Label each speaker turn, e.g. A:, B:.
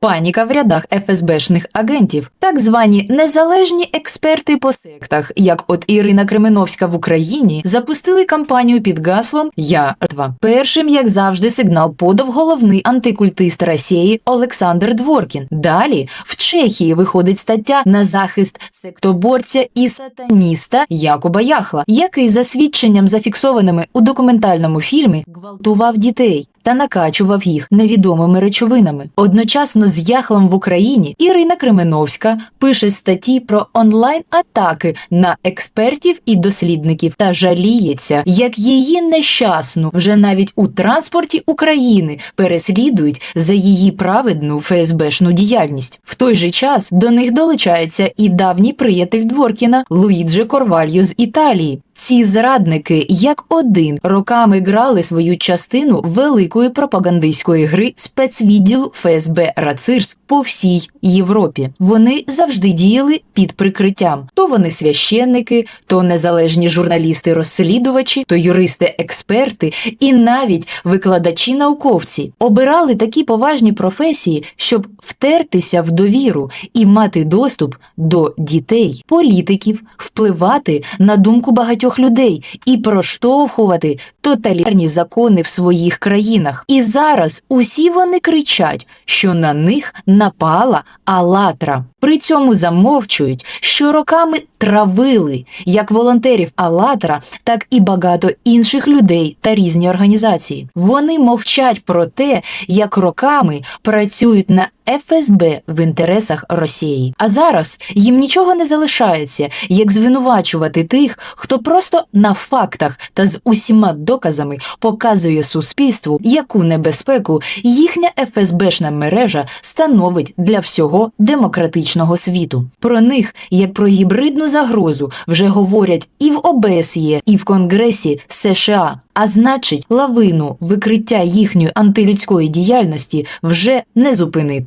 A: Паніка в рядах ФСБшних агентів, так звані незалежні експерти по сектах, як от Ірина Кременовська в Україні, запустили кампанію під гаслом Я жертва». Першим, як завжди, сигнал подав головний антикультист Росії Олександр Дворкін. Далі в Чехії виходить стаття на захист сектоборця і сатаніста Якуба Яхла, який за свідченням зафіксованими у документальному фільмі гвалтував дітей та накачував їх невідомими речовинами. Одночасно з Яхлом в Україні Ірина Кременовська пише статті про онлайн-атаки на експертів і дослідників та жаліється, як її нещасну вже навіть у транспорті України переслідують за її праведну ФСБшну діяльність. В той же час до них долучається і давній приятель Дворкіна Луїджі Корвальо з Італії. Ці зрадники, як один, роками грали свою частину великої пропагандистської гри спецвідділу ФСБ Рацирс по всій Європі. Вони завжди діяли під прикриттям. То вони священники, то незалежні журналісти-розслідувачі, то юристи-експерти і навіть викладачі-науковці обирали такі поважні професії, щоб втертися в довіру і мати доступ до дітей, політиків, впливати на думку багатьох людей і проштовхувати тоталітарні закони в своїх країнах. І зараз усі вони кричать, що на них напала Алатра. При цьому замовчують, що роками травили як волонтерів Алатра, так і багато інших людей та різні організації. Вони мовчать про те, як роками працюють на ФСБ в інтересах Росії. А зараз їм нічого не залишається, як звинувачувати тих, хто просто на фактах та з усіма доказами показує суспільству, яку небезпеку їхня ФСБшна мережа становить для всього демократичного світу. Про них, як про гібридну загрозу, вже говорять і в ОБСЄ, і в Конгресі США. А значить, лавину викриття їхньої антилюдської діяльності вже не зупинити.